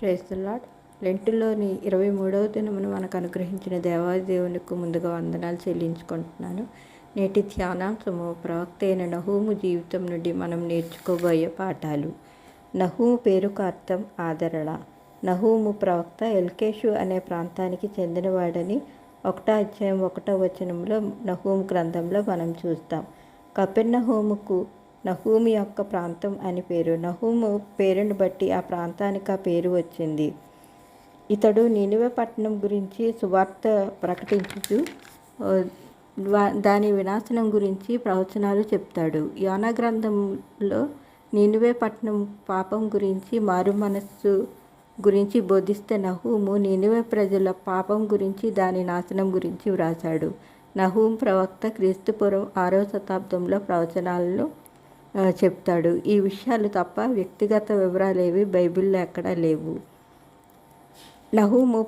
ప్రేస్తులాడ్ లెంటులోని ఇరవై మూడవ దినమును మనకు అనుగ్రహించిన దేవాదేవునికి ముందుగా వందనాలు చెల్లించుకుంటున్నాను. నేటి ధ్యానాంశము ప్రవక్త అయిన నహూము జీవితం నుండి మనం నేర్చుకోబోయే పాఠాలు. నహూము పేరుకు అర్థం ఆదరణ. నహూము ప్రవక్త ఎల్కేషు అనే ప్రాంతానికి చెందినవాడని ఒకటో అధ్యాయం ఒకటో వచనంలో నహూము గ్రంథంలో మనం చూస్తాం. కపెర్నహూముకు నహూము యొక్క ప్రాంతం అని పేరు. నహూము పేరును బట్టి ఆ ప్రాంతానికి ఆ పేరు వచ్చింది. ఇతడు నినివే పట్టణం గురించి సువార్త ప్రకటించుతూ దాని వినాశనం గురించి ప్రవచనాలు చెప్తాడు. యోన గ్రంథంలో నినివే పట్టణం పాపం గురించి మారు మనస్సు గురించి బోధిస్తే నహూము నినివే ప్రజల పాపం గురించి దాని నాశనం గురించి వ్రాశాడు. నహూం ప్రవక్త క్రీస్తుపురం ఆరో శతాబ్దంలో ప్రవచనాలను చెప్తాడు. ఈ విషయాలు తప్ప వ్యక్తిగత వివరాలేవి బైబిల్లో ఎక్కడా లేవు. నహూము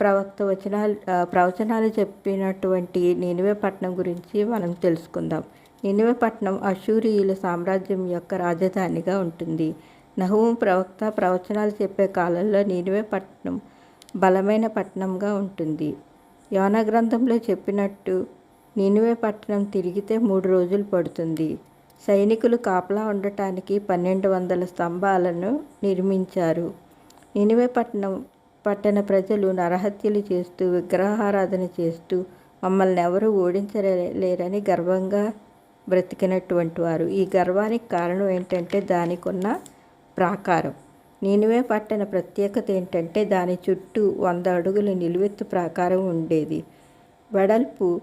ప్రవక్త వచనాలు ప్రవచనాలు చెప్పినటువంటి నినివే పట్టణం గురించి మనం తెలుసుకుందాం. నినివే పట్టణం అశూరియుల సామ్రాజ్యం యొక్క రాజధానిగా ఉంటుంది. నహూము ప్రవక్త ప్రవచనాలు చెప్పే కాలంలో నినివే పట్టణం బలమైన పట్టణంగా ఉంటుంది. యోన గ్రంథంలో చెప్పినట్టు నినివే పట్టణం తిరిగితే మూడు రోజులు పడుతుంది. సైనికులు కాపలా ఉండటానికి పన్నెండు వందల స్తంభాలను నిర్మించారు. నినివే పట్టణం పట్టణ ప్రజలు నరహత్యలు చేస్తూ విగ్రహారాధన చేస్తూ మమ్మల్ని ఎవరూ ఓడించలేరని గర్వంగా బ్రతికినటువంటి వారు. ఈ గర్వానికి కారణం ఏంటంటే దానికి ఉన్న ప్రాకారం. నీనివే పట్టణ ప్రత్యేకత ఏంటంటే దాని చుట్టూ వంద అడుగుల నిలువెత్తు ప్రాకారం ఉండేది. వెడల్పు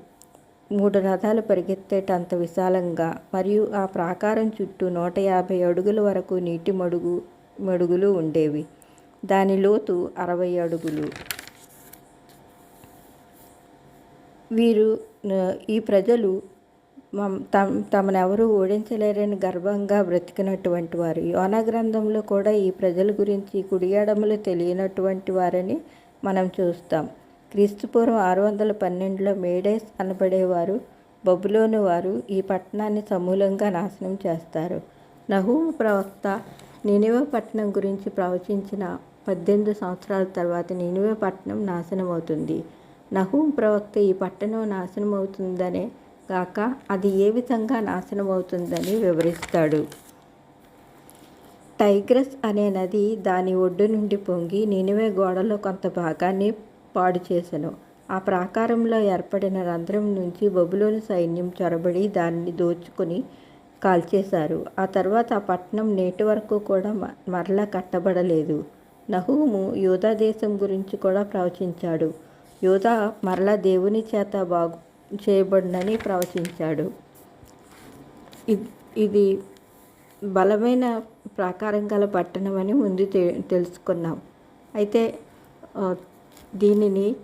మూడు రథాలు పరిగెత్తేటంత విశాలంగా మరియు ఆ ప్రాకారం చుట్టూ నూట యాభై అడుగుల వరకు నీటి మడుగు మడుగులు ఉండేవి. దాని లోతు అరవై అడుగులు. వీరు ఈ ప్రజలు తమ తమ్ తమనెవరూ ఓడించలేరని గర్వంగా బ్రతికినటువంటి వారు. యోన గ్రంథంలో కూడా ఈ ప్రజల గురించి కుడియాడములు తెలియనటువంటి వారని మనం చూస్తాం. క్రీస్తుపూర్వం ఆరు వందల పన్నెండులో మేడేస్ అనబడేవారు. బబులోను వారు ఈ పట్టణాన్ని సమూలంగా నాశనం చేస్తారు. నహూము ప్రవక్త నినివ పట్టణం గురించి ప్రవచించిన పద్దెనిమిది సంవత్సరాల తర్వాత నినివ పట్టణం నాశనం అవుతుంది నహూం ప్రవక్త ఈ పట్టణం నాశనం అవుతుందనే కాక అది ఏ విధంగా నాశనం అవుతుందని వివరిస్తాడు. టైగ్రస్ అనే నది దాని ఒడ్డు నుండి పొంగి నినివే గోడలో కొంత భాగాన్ని పాడు చేసెను. ఆ ప్రాకారంలో ఏర్పడిన రంధ్రం నుంచి బొబులోని సైన్యం చొరబడి దాన్ని దోచుకుని కాల్చేశారు. ఆ తర్వాత ఆ పట్టణం నేటి వరకు కూడా మ- మరలా కట్టబడలేదు. నహూము యోధా దేశం గురించి కూడా ప్రవచించాడు. యోధా మరలా దేవుని చేత బాగు చేయబడినని ప్రవచించాడు. ఇది బలమైన ప్రాకారం గల పట్టణం అని ముందు తె- తెలుసుకున్నాం. అయితే దీనిని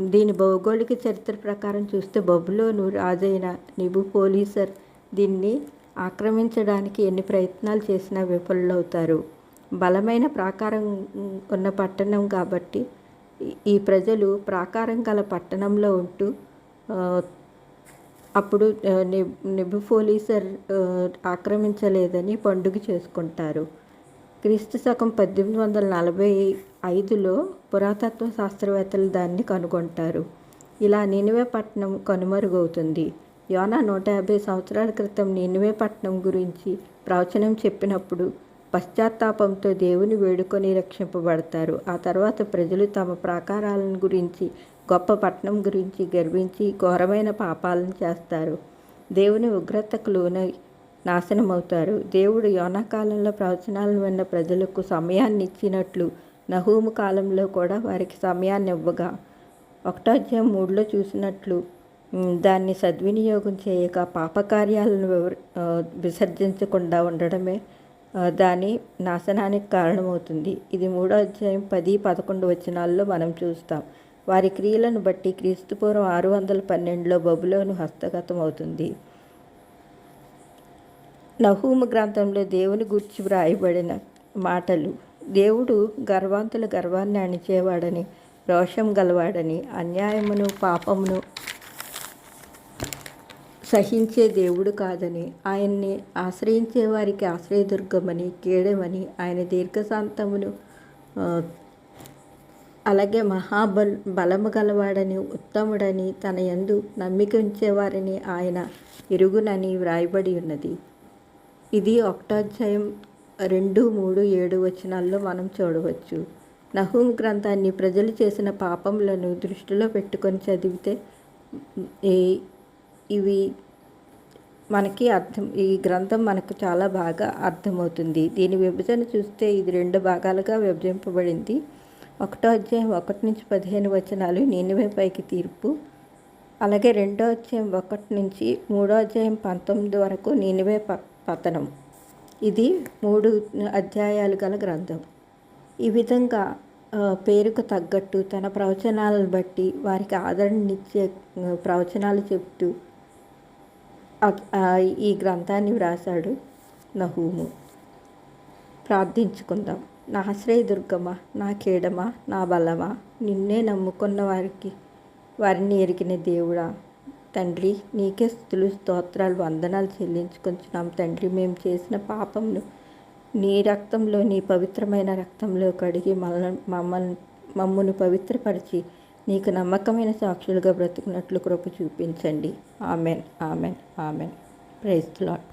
దీని భౌగోళిక చరిత్ర ప్రకారం చూస్తే బబులోను రాజైన నిబు పోలీసర్ దీన్ని ఆక్రమించడానికి ఎన్ని ప్రయత్నాలు చేసినా విఫలవుతారు బలమైన ప్రాకారం ఉన్న పట్టణం కాబట్టి ఈ- ప్రజలు ప్రాకారం గల పట్టణంలో ఉంటూ అప్పుడు ఆ, నెబ్ ఆక్రమించలేదని పండుగ చేసుకుంటారు. క్రీస్తు శకం పద్దెనిమిది వందల నలభై ఐదులో పురాతత్వ శాస్త్రవేత్తలు దాన్ని కనుగొంటారు. ఇలా నినివే పట్టణం కనుమరుగవుతుంది. యోనా నూట యాభై సంవత్సరాల క్రితం నినివే పట్టణం గురించి ప్రవచనం చెప్పినప్పుడు పశ్చాత్తాపంతో దేవుని వేడుకొని రక్షింపబడతారు. ఆ తర్వాత ప్రజలు తమ ప్రాకారాలను గురించి గొప్ప పట్టణం గురించి గర్వించి ఘోరమైన పాపాలను చేస్తారు. దేవుని ఉగ్రతకు లోనై నాశనమవుతారు. దేవుడు యోనా కాలంలో ప్రవచనాలను విన్న ప్రజలకు సమయాన్ని ఇచ్చినట్లు నహూము కాలంలో కూడా వారికి సమయాన్ని ఇవ్వగా ఒకటో అధ్యాయం మూడులో చూసినట్లు దాన్ని సద్వినియోగం చేయక పాపకార్యాలను వివర విసర్జించకుండా ఉండడమే దాని నాశనానికి కారణమవుతుంది ఇది మూడో అధ్యాయం పది పదకొండు వచనాల్లో మనం చూస్తాం. వారి క్రియలను బట్టి క్రీస్తుపూర్వం ఆరు వందల పన్నెండులో బబులోను హస్తగతం అవుతుంది నహూము గ్రంథంలో దేవుని గురించి వ్రాయబడిన మాటలు దేవుడు గర్వాంతుల గర్వాన్ని అణిచేవాడని రోషం గలవాడని అన్యాయమును పాపమును సహించే దేవుడు కాదని ఆయన్ని ఆశ్రయించే వారికి ఆశ్రయదుర్గమని కేడమని ఆయన దీర్ఘశాంతమును అలాగే మహాబల్ బలము గలవాడని ఉత్తముడని తన యందు నమ్మిక ఉంచేవారిని ఆయన ఇరుగునని వ్రాయబడి ఉన్నది. ఇది ఒకటో అధ్యాయం రెండు మూడు ఏడు వచనాల్లో మనం చూడవచ్చు. నహూం గ్రంథాన్ని ప్రజలు చేసిన పాపములను దృష్టిలో పెట్టుకొని చదివితే ఇవి మనకి అర్థం ఈ గ్రంథం మనకు చాలా బాగా అర్థమవుతుంది. దీని విభజన చూస్తే ఇది రెండు భాగాలుగా విభజింపబడింది. ఒకటో అధ్యాయం ఒకటి నుంచి పదిహేను వచనాలు నేనువే పైకి తీర్పు. అలాగే రెండో అధ్యాయం ఒకటి నుంచి మూడో అధ్యాయం పంతొమ్మిది వరకు నేనువే ప పతనం. ఇది మూడు అధ్యాయాలు గల గ్రంథం. ఈ విధంగా పేరుకు తగ్గట్టు తన ప్రవచనాలను బట్టి వారికి ఆదరణనిచ్చే ప్రవచనాలు చెప్తూ ఈ గ్రంథాన్ని వ్రాసాడు నహూము. ప్రార్థించుకుందాం. నా ఆశ్రయ నా కేడమా నా బలమా నిన్నే నమ్ముకున్న వారికి వారిని ఎరిగిన దేవుడా తండ్రి నీకే స్థుతులు స్తోత్రాలు వందనాలు చెల్లించుకుంటున్నాం తండ్రి మేము చేసిన పాపంను నీ రక్తంలో నీ పవిత్రమైన రక్తంలో కడిగి మమ్మల్ని మమ్మల్ని పవిత్రపరిచి నీకు నమ్మకమైన సాక్షులుగా బ్రతుకున్నట్లు కృప చూపించండి. Amen amen amen. Praise Lord